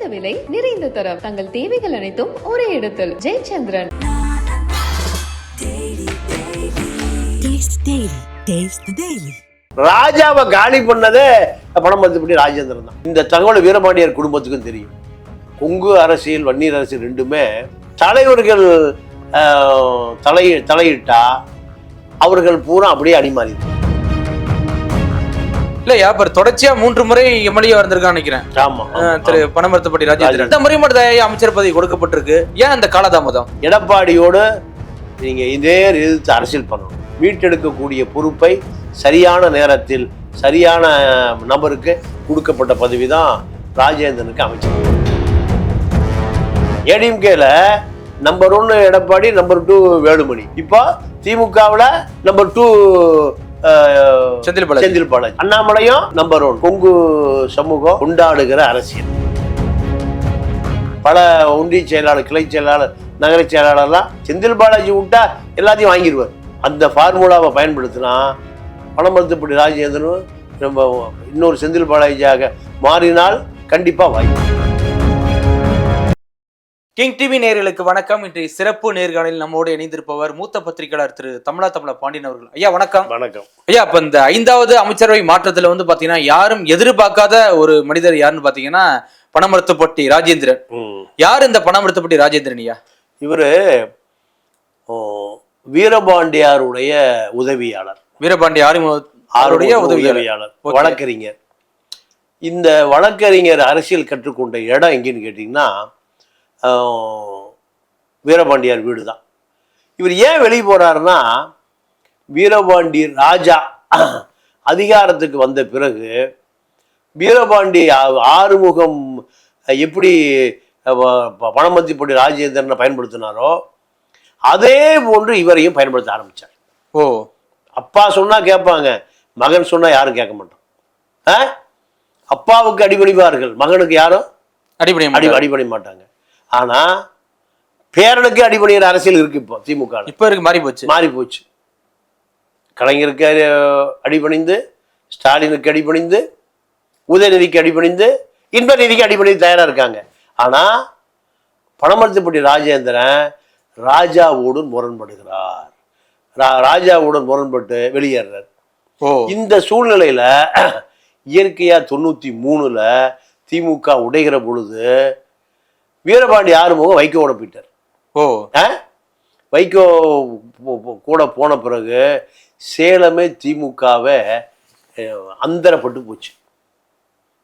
குறைந்த விலை நிறைந்த தரம். தங்கள் தேவைகள் அனைத்தும் ஒரே இடத்தில். ஜெயச்சந்திரன். ராஜாவை காலி பண்ணதே பணம் மதிப்படி ராஜேந்திரன் தான். இந்த தகவல் வீரபாண்டியர் குடும்பத்துக்கும் தெரியும். கொங்கு அரசியல் வன்னியர் அரசியல் ரெண்டுமே தலைவர்கள் தலை தலையிட்டா அவர்கள் பூரா அப்படியே அடிமாறி இல்லையா? இப்ப தொடர்ச்சியா மூன்று முறை எம்எல்ஏ வந்திருக்கான்னு நினைக்கிறேன். திரு பணமரத்துப்பட்டி ராஜேந்திரன். இந்த முறை மட்டும் அமைச்சர் பதவி கொடுக்கப்பட்டிருக்கு. ஏன் அந்த காலதாமதம்? எடப்பாடியோடு நீங்க இதே எதிர்த்து அரசியல் பண்ணணும். மீட்டெடுக்கக்கூடிய பொறுப்பை சரியான நேரத்தில் சரியான நபருக்கு கொடுக்கப்பட்ட பதவி தான் ராஜேந்திரனுக்கு அமைச்சர். ஏடிஎம்கேல நம்பர் ஒன்னு எடப்பாடி நம்பர் டூ வேலுமணி. இப்போ திமுகவில் நம்பர் டூ செந்தில் பாலாஜி. செந்தில் பாலாஜி. அண்ணாமலையும் நம்பர் ஒன் கொங்கு சமூகம் கொண்டாடுகிற அரசியல். பல ஒன்றிய செயலாளர் கிளை செயலாளர் நகர செயலாளர்லாம் செந்தில் பாலாஜி விட்டா எல்லாத்தையும் வாங்கிடுவார். அந்த ஃபார்முலாவை பயன்படுத்தினா பணமருத்துப்படி ராஜேந்திரனும் நம்ம இன்னொரு செந்தில் பாலாஜியாக மாறினால் கண்டிப்பாக வாய்ப்பு. கிங் டிவி நேயர்களுக்கு வணக்கம். இன்றைய சிறப்பு நேர்காணலில் நம்மோடு இணைந்திருப்பவர் மூத்த பத்திரிகையாளர் திரு தமிழா தமிழ பாண்டியன் அவர்கள். ஐயா வணக்கம். வணக்கம். ஐயா இப்ப இந்த ஐந்தாவது அமைச்சரவை மாற்றத்துல வந்து பாத்தீங்கன்னா யாரும் எதிர்பார்க்காத ஒரு மனிதர் யாருன்னு பாத்தீங்கன்னா பணமரத்துப்பட்டி ராஜேந்திரன். யார் இந்த பணமரத்துப்பட்டி ராஜேந்திரன் ஐயா? இவர் வீரபாண்டியாருடைய உதவியாளர். வீரபாண்டி ஆறுமுக உதவியாளர். வழக்கறிஞர். இந்த வழக்கறிஞர் அரசியல் கற்றுக்கொண்ட இடம் எங்கேன்னு கேட்டிங்கன்னா வீரபாண்டியார் வீடு தான் இவர் ஏன் வெளியே போறாருன்னா வீரபாண்டி ராஜா அதிகாரத்துக்கு வந்த பிறகு வீரபாண்டி ஆறுமுகம் எப்படி பணமதிப்படி ராஜேந்திரனை பயன்படுத்தினாரோ அதே போன்று இவரையும் பயன்படுத்த ஆரம்பிச்சார். ஓ. அப்பா சொன்னா கேட்பாங்க மகன் சொன்னா யாரும் கேட்க மாட்டோம்? அப்பாவுக்கு அடிபணிவார்கள் மகனுக்கு யாரும்? அடிப்படை அடி அடிபணி மாட்டாங்க. ஆனா பேரனுக்கு அடிபணிகிற அரசியல் இருக்கு இப்போ திமுக இப்ப இருக்கு மாறி போச்சு. மாறி போச்சு. கலைஞருக்கு அடிபணிந்து ஸ்டாலினுக்கு அடிபணிந்து உதயநிதிக்கு அடிபணிந்து இன்பநிதிக்கு அடிபணிந்து தயாரா இருக்காங்க. ஆனா பணமரத்துப்பட்டி ராஜேந்திரன் ராஜாவோடு முரண்படுகிறார். ராஜாவுடன் முரண்பட்டு வெளியேறார். இந்த சூழ்நிலையில இயற்கையா தொண்ணூத்தி மூணுல திமுக உடைகிற பொழுது வீரபாண்டி ஆறுமுகம் வைகோவோட போயிட்டார். ஓ. ஆ? வைகோ கூட போன பிறகு சேலமே திமுகவை அந்தரப்பட்டு போச்சு.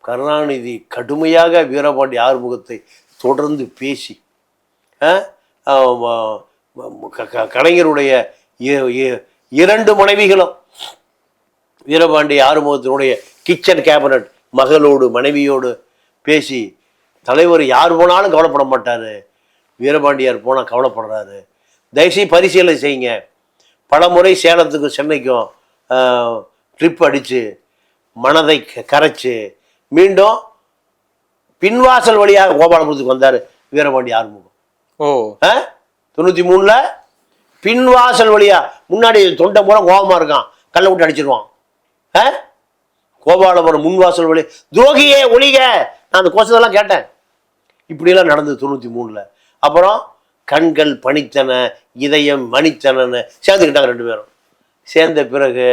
கருணாநிதி கடுமையாக வீரபாண்டி ஆறுமுகத்தை தொடர்ந்து பேசி கலைஞருடைய இரண்டு மனைவிகளும் வீரபாண்டி ஆறுமுகத்தினுடைய கிச்சன் கேபினட் மகளோடு மனைவியோடு பேசி தலைவர் யார் போனாலும் கவலைப்பட மாட்டார். வீரபாண்டியார் போனால் கவலைப்படுறாரு. தயவுசெய்து பரிசீலனை செய்யுங்க. பல முறை சேலத்துக்கும் சென்னைக்கும் ட்ரிப் அடித்து மனதை கரைச்சு மீண்டும் பின்வாசல் வழியாக கோபாலபுரத்துக்கு வந்தார் வீரபாண்டி ஆறுமுகம். ஓ. ஆ? தொண்ணூத்தி மூணுல பின்வாசல் வழியா முன்னாடி தொண்டை மூலம் கோபமா இருக்கான். கல்லை விட்டு அடிச்சிருவான்? கோபாலபுரம் முன்வாசல் வழி. துரோகியே ஒளிக நான் அந்த கோஷத்தெல்லாம் கேட்டேன். இப்படியெல்லாம் நடந்தது தொண்ணூத்தி மூணுல. அப்புறம் கண்கள் பணித்தன இதயம் மணித்தனன்னு சேர்ந்துக்கிட்டாங்க ரெண்டு பேரும். சேர்ந்த பிறகு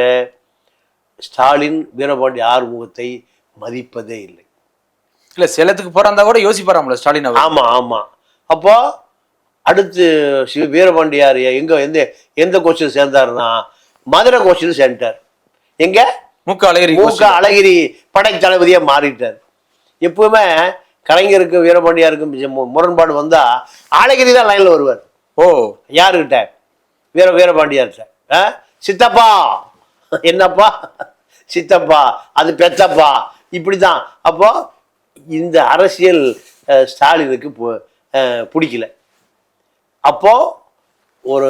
ஸ்டாலின் வீரபாண்டி ஆறுமுகத்தை மதிப்பதே இல்லை. இல்ல சேலத்துக்கு போறாந்தா கூட யோசிப்பாராம்ல ஸ்டாலின் அவர் ஆமா ஆமா. அப்போ அடுத்து சிவ வீரபாண்டியார் எங்க எந்த எந்த கோச்சில் சேர்ந்தாருன்னா மதுரை கோச்சில் சேர்ந்துட்டார். எங்க? முக்க அழகிரி மூக்க அழகிரி படை தளபதியா மாறிட்டார். எப்பவுமே கலைஞருக்கும் வீரபாண்டியாருக்கும் முரண்பாடு வந்தா அழகிரி தான் லைன்ல வருவார். ஓ. யாருக்கிட்ட? வீர வீரபாண்டியார்கிட்ட ஆ? சித்தப்பா. என்னப்பா? சித்தப்பா. அது பெத்தப்பா. இப்படிதான் அப்போ இந்த அரசியல் ஸ்டாலினுக்கு பிடிக்கல. அப்போ ஒரு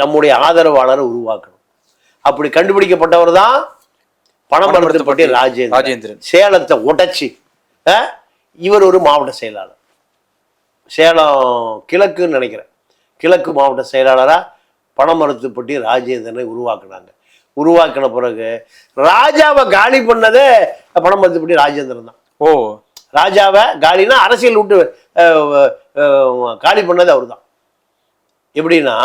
நம்முடைய ஆதரவாளரை உருவாக்கணும். அப்படி கண்டுபிடிக்கப்பட்டவர் தான் பணமரத்துப்பட்டி ராஜேந்திரன். ராஜேந்திரன். சேலத்தை உடைச்சி இவர் ஒரு மாவட்ட செயலாளர். சேலம் கிழக்குன்னு நினைக்கிறேன். கிழக்கு மாவட்ட செயலாளராக பணமரத்துப்பட்டி ராஜேந்திரனை உருவாக்குனாங்க. உருவாக்கின பிறகு ராஜாவை காலி பண்ணதே பணமரத்துப்பட்டி ராஜேந்திரன் தான். ஓ. ராஜாவை காலினா அரசியல் விட்டு காலி பண்ணது அவர் தான். எப்படின்னா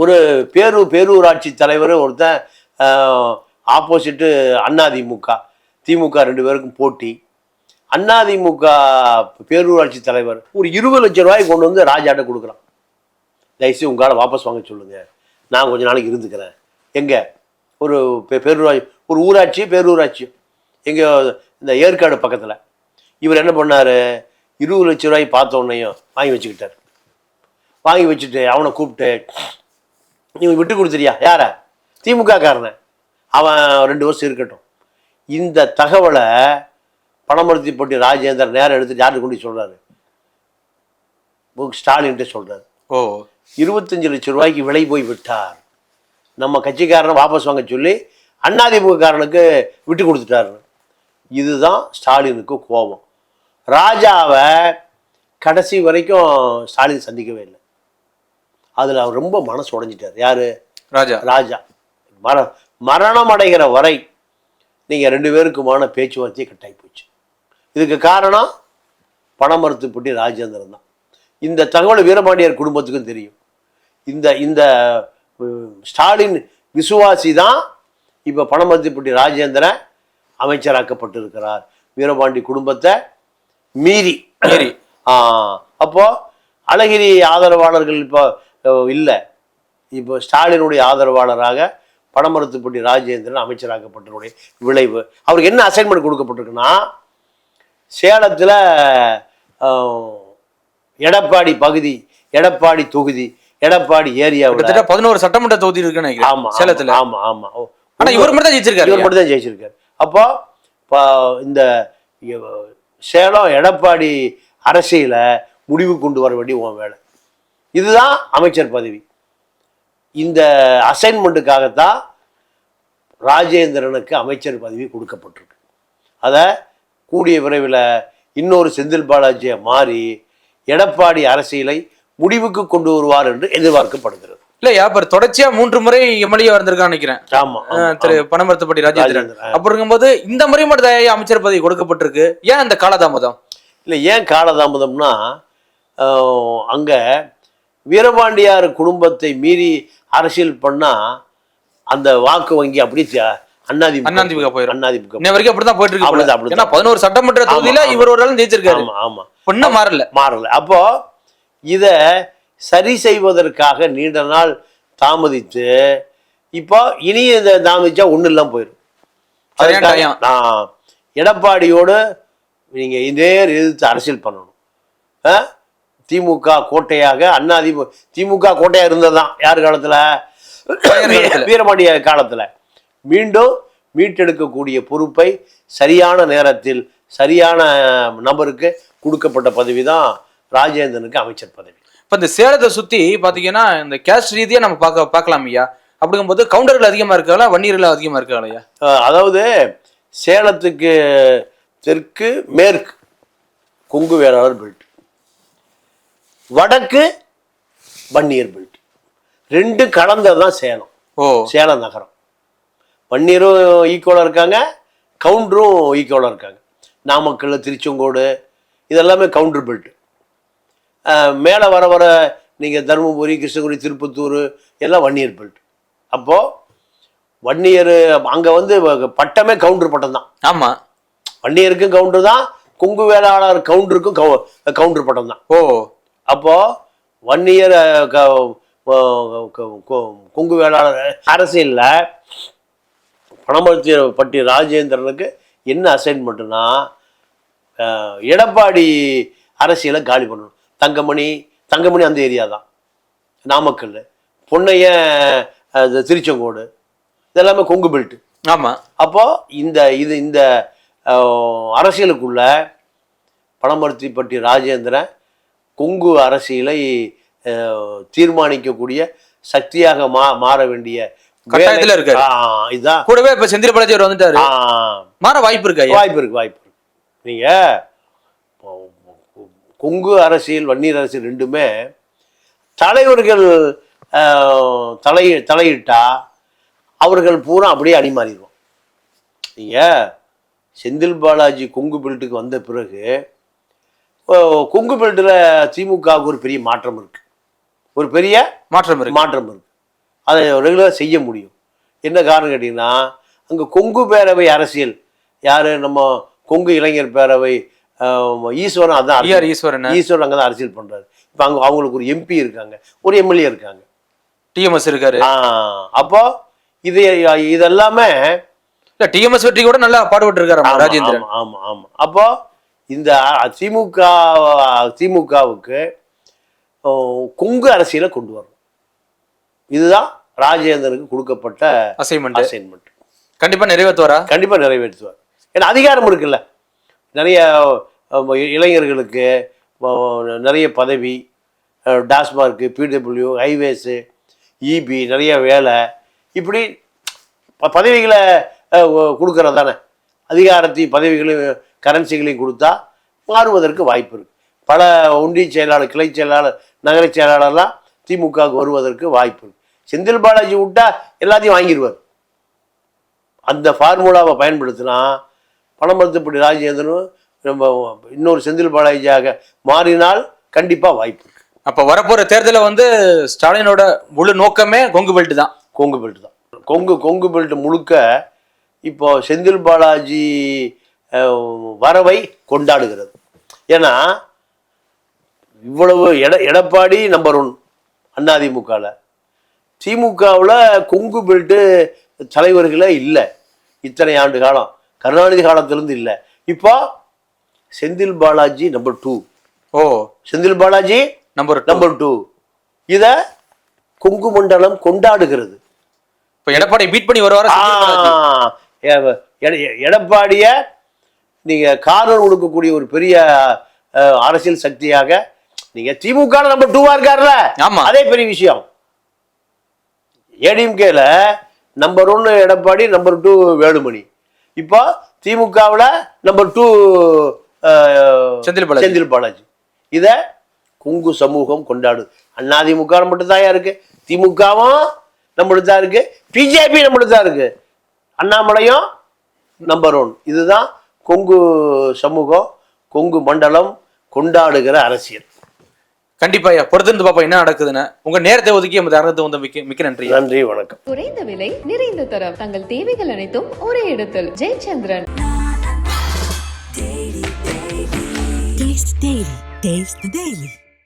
ஒரு பேரு பேரூராட்சி தலைவர் ஒருத்தன் ஆப்போசிட்டு அதிமுக திமுக ரெண்டு பேருக்கும் போட்டி. அதிமுக பேரூராட்சி தலைவர் ஒரு இருபது லட்சம் ரூபாய் கொண்டு வந்து ராஜாட்ட கொடுக்குறான். தயவுசெய்து உங்களால் வாபஸ் வாங்க சொல்லுங்கள் நான் கொஞ்ச நாளைக்கு இருந்துக்கிறேன். எங்கே? ஒரு பெ- பேரூராட்சி ஒரு ஊராட்சி பேரூராட்சி. எங்கள் இந்த ஏற்காடு பக்கத்தில். இவர் என்ன பண்ணார்? இருபது லட்சம் ரூபாய் பார்த்த வாங்கி வச்சுக்கிட்டார். வாங்கி வச்சுட்டு அவனை கூப்பிட்டு நீ விட்டு கொடுத்துறியா யார? திமுக காரனை அவன் ரெண்டு வருஷம் இருக்கட்டும். இந்த தகவலை பணமருத்திப்பட்டி ராஜேந்தர் நேரம் எடுத்து யாருக்கு கொண்டு சொல்றாரு? ஸ்டாலின்ட்டு சொல்றாரு. ஓ. இருபத்தஞ்சு லட்சம் ரூபாய்க்கு விலை போய் விட்டார். நம்ம கட்சிக்காரனை வாபஸ் வாங்க சொல்லி அதிமுக காரனுக்கு விட்டு கொடுத்துட்டாரு. இதுதான் ஸ்டாலினுக்கு கோபம். ராஜாவை கடைசி வரைக்கும் ஸ்டாலின் சந்திக்கவே இல்லை. அதில் அவர் ரொம்ப மனசு உடைஞ்சிட்டார். யாரு? ராஜா. ராஜா. மர மரணம் அடைகிற வரை நீங்கள் ரெண்டு பேருக்குமான பேச்சுவார்த்தையே கட்டாயி போச்சு. இதுக்கு காரணம் பணமறுத்துப்பட்டி ராஜேந்திரன் தான். இந்த தகவல் வீரபாண்டியர் குடும்பத்துக்கும் தெரியும். இந்த இந்த ஸ்டாலின் விசுவாசி தான் இப்போ பணமறுத்துப்பட்டி ராஜேந்திரன் அமைச்சராக்கப்பட்டிருக்கிறார். வீரபாண்டி குடும்பத்தை மீறி. மீறி. ஆ, அப்போ அழகிரி ஆதரவாளர்கள் இப்போ இல்லை. இப்போ ஸ்டாலினுடைய ஆதரவாளராக பணமரத்துப்பட்டி ராஜேந்திரன் அமைச்சராக்கப்பட்டனுடைய விளைவு. அவருக்கு என்ன அசைன்மெண்ட் கொடுக்கப்பட்டிருக்குன்னா சேலத்தில் எடப்பாடி பகுதி எடப்பாடி தொகுதி எடப்பாடி ஏரியாவில் கிட்டத்தட்ட பதினோரு சட்டமன்ற தொகுதி இருக்குன்னு ஆமா நினைக்கிறேன் சேலத்துல. ஆமா ஆமா. ஓ, ஆனா இவர் மட்டும் தான் ஜெயிச்சிருக்காரு இவர் மட்டும் தான் ஜெயிச்சிருக்காரு. அப்போ இந்த சேலம் எடப்பாடி அரசியல முடிவு கொண்டு வர வேண்டிய உன் வேலை. இதுதான் அமைச்சர் பதவி. இந்த அசைன்மெண்ட்டுக்காகத்தான் ராஜேந்திரனுக்கு அமைச்சர் பதவி கொடுக்கப்பட்டிருக்கு. அதை கூடிய விரைவில் இன்னொரு செந்தில் பாலாஜியை மாறி எடப்பாடி அரசியலை முடிவுக்கு கொண்டு வருவார் என்று எதிர்பார்க்கப்படுகிறது. இல்லையா இப்ப தொடர்ச்சியா மூன்று முறை எம்எல்ஏ வந்திருக்கான்னு நினைக்கிறேன். ஆமா திரு பணமரத்துப்பட்டி ராஜேந்திரன். ராஜேந்திரன். அப்படி இருக்கும்போது இந்த முறை மட்டும் அமைச்சர் பதவி கொடுக்கப்பட்டிருக்கு? ஏன் அந்த காலதாமதம்? இல்லை ஏன் காலதாமதம்னா அங்க வீரபாண்டியார் குடும்பத்தை மீறி அரசியல் பண்ணா அந்த வாக்கு வங்கி அப்படியே அண்ணாதிமுக அண்ணாதிமுக. அண்ணாதிமுக இன்ன வரைக்கும் அப்படிதான் போயிட்டு இருக்கு. ஏன்னா பதினோரு சட்டமன்ற தொகுதியில. இவர் ஒரு ஆள் ஜெயிச்சிருக்காரு. ஆமா ஆமா. இன்னும் மாறல. மாறல. அப்போ இத சரி செய்வதற்காக நீண்ட நாள் தாமதித்து இப்போ இனி இந்த தாமதிச்சா ஒண்ணு இல்லாம போயிடும் எடப்பாடியோடு நீங்க இதே எதிர்த்து அரசியல் பண்ணணும்? திமுக கோட்டையாக அண்ணா திமுக திமுக கோட்டையா இருந்ததுதான் யார் காலத்துல. வீரபாண்டிய காலத்துல. மீண்டும் மீட்டெடுக்கக்கூடிய பொறுப்பை சரியான நேரத்தில் சரியான நபருக்கு கொடுக்கப்பட்ட பதவி தான் ராஜேந்திரனுக்கு அமைச்சர் பதவி. இப்ப இந்த சேலத்தை சுத்தி பாத்தீங்கன்னா இந்த கேஸ்ட் ரீதியா நம்ம பார்க்க பார்க்கலாம் ஐயா. அப்படிங்கும்போது கவுண்டர்கள் அதிகமா இருக்காங்களா? வன்னியர்கள் அதிகமா இருக்காங்களா அஹ் அதாவது சேலத்துக்கு தெற்கு மேற்கு கொங்கு வேளாளர் பெல்ட் வடக்கு வன்னியர் பெல்ட். ரெண்டு கலந்தது தான் சேலம். ஓ. சேலம் நகரம். வன்னியரும் ஈக்குவலாக இருக்காங்க கவுண்டரும் ஈக்குவலாக இருக்காங்க. நாமக்கல் திருச்செங்கோடு இதெல்லாமே கவுண்டர் பெல்ட். மேலே வர வர நீங்கள் தருமபுரி கிருஷ்ணகிரி திருப்பத்தூர் எல்லாம் வன்னியர் பெல்ட். அப்போது வன்னியர் அங்கே வந்து பட்டமே கவுண்டர் பட்டம் தான். ஆமா. வன்னியருக்கும் கவுண்டர் தான் கொங்கு வேளாளர் கவுண்டருக்கும் கவு கவுண்டர் பட்டம் தான். ஓ. அப்போ க- கொ- கொங்கு வேளாளர் அரசியலில் பணமர்த்தியப்பட்டி ராஜேந்திரனுக்கு என்ன அசைன்மெண்ட்னா அஹ், எடப்பாடி அரசியலை காலி பண்ணணும். தங்கமணி தங்கமணி அந்த ஏரியா தான். நாமக்கல் பொன்னைய திருச்செங்கோடு. இதெல்லாமே கொங்கு பெல்ட் ஆமா. அப்போ இந்த இது இந்த அரசியலுக்குள்ள பணமர்த்திப்பட்டி ராஜேந்திரன் கொங்கு அரசியலை தீர்மானிக்கக்கூடிய சக்தியாக மா மாற வேண்டிய கட்டாயத்துல இருக்காரு. இதுதான். கூடவே இப்ப செந்தில் பாலாஜி வந்துட்டாரு. மாற வாய்ப்பு இருக்கு வாய்ப்பு இருக்கு வாய்ப்பு இருக்கு. நீங்க கொங்கு அரசியல் வன்னியர் அரசியல் ரெண்டுமே தலைவர்கள் தலை தலையிட்டா அவர்கள் பூரா அப்படியே அணிமாறிடுவோம். நீங்க செந்தில் பாலாஜி கொங்கு பெல்ட்டுக்கு வந்த பிறகு கொங்கு பெல்ட்டில் திமுகவுக்கு ஒரு பெரிய மாற்றம் இருக்கு. ஒரு பெரிய மாற்றம் இருக்கு. மாற்றம் இருக்கு. அதை ரெகுலராக செய்ய முடியும். என்ன காரணம் கேட்டிங்கன்னா அங்கே கொங்கு பேரவை அரசியல். யார்? நம்ம கொங்கு இளைஞர் பேரவை ஈஸ்வரன் அதான். ஈஸ்வரன். ஈஸ்வரன் அங்கே தான் அரசியல் பண்ணுறாரு இப்போ அங்கே அவங்களுக்கு ஒரு எம்பி இருக்காங்க. ஒரு எம்எல்ஏ இருக்காங்க. டிஎம்எஸ் இருக்காரு. அப்போ இது இதெல்லாமே இல்ல டிஎம்எஸ் வெற்றி கூட நல்லா பாடுபட்டு இருக்காரு ராஜேந்திரன். ஆமா, ஆமா ஆமா. அப்போ இந்த திமுக திமுகவுக்கு கொங்கு அரசியலை கொண்டு வரணும். இதுதான் ராஜேந்திரனுக்கு கொடுக்கப்பட்ட அசைன்மெண்ட் அசைன்மெண்ட் கண்டிப்பா நிறைவேற்றுவாரா? கண்டிப்பா நிறைவேற்றுவார். ஏன்னா அதிகாரம் இருக்குல்ல. நிறைய இளைஞர்களுக்கு நிறைய பதவி TASMAC PW highways EB E நிறைய வேலை. இப்படி பதவிகளை கொடுக்கறது தானே அதிகாரத்தையும் பதவிகளையும் கரன்சிகளையும் கொடுத்தா மாறுவதற்கு வாய்ப்பு இருக்கு. பல ஒன்றிய செயலாளர் கிளை செயலாளர் நகர செயலாளர்லாம் திமுகவுக்கு வருவதற்கு வாய்ப்பு இருக்கு. செந்தில் பாலாஜி விட்டா எல்லாத்தையும் வாங்கிடுவார் அந்த ஃபார்முலாவை பயன்படுத்தினா பணமருத்துப்படி ராஜேந்திரனும் நம்ம இன்னொரு செந்தில் பாலாஜியாக மாறினால் கண்டிப்பாக வாய்ப்பு அப்ப வரப்போற தேர்தல வந்து ஸ்டாலினோட முழு நோக்கமே கொங்கு பெல்ட் தான். கொங்கு பெல்ட் தான். கொங்கு கொங்கு பெல்ட் முழுக்க இப்போ செந்தில் பாலாஜி வரவை கொண்டாடுகிறது. ஏன்னா இவ்வளவு எட எடப்பாடி நம்பர் ஒன் அதிமுகவில் திமுகவில் கொங்கு பெல்ட்டு தலைவர்களே இல்லை. இத்தனை ஆண்டு காலம். கருணாநிதி காலத்திலிருந்து இல்லை. இப்போ செந்தில் பாலாஜி நம்பர் டூ ஓ. Senthil Balaji number number two இதை கொங்கு மண்டலம் கொண்டாடுகிறது. இப்ப எடப்பாடி பீட் பண்ணி வருவாரா எடப்பாடிய நீங்க காரணம் கொடுக்கக்கூடிய ஒரு பெரிய அரசியல் சக்தியாக நீங்க திமுக நம்பர் டூவா இருக்காருல்ல ஆமா. அதே பெரிய விஷயம். ஏடிஎம்கேல நம்பர் ஒன்னு எடப்பாடி நம்பர் டூ வேலுமணி. இப்போ திமுகவில் நம்பர் டூ செந்தில் பாலாஜி. செந்தில் பாலாஜி. இத கொங்கு சமூகம் கொண்டாடுது அதிமுக மட்டும் தான் இருக்கு. திமுகவும் நம்மளுக்கு தான் இருக்கு. பிஜேபி நம்மளுக்கு தான் இருக்கு. அண்ணாமலையும் நம்பர் ஒன் இதுதான் கொங்கு சமூகம் கொங்கு மண்டலம் கொண்டாடுகிற அரசியல். கண்டிப்பா ஐயா. பொறுத்திருந்து பாப்பா என்ன நடக்குதுன்னு. உங்க நேரத்தை ஒதுக்கி நம்ம அரங்கத்தை வந்து மிக்க மிக்க நன்றி நன்றி வணக்கம். குறைந்த விலை நிறைந்த தரம். தங்கள் தேவைகள் அனைத்தும் ஒரே இடத்தில். Jayachandran. Taste Daily. Taste the Daily.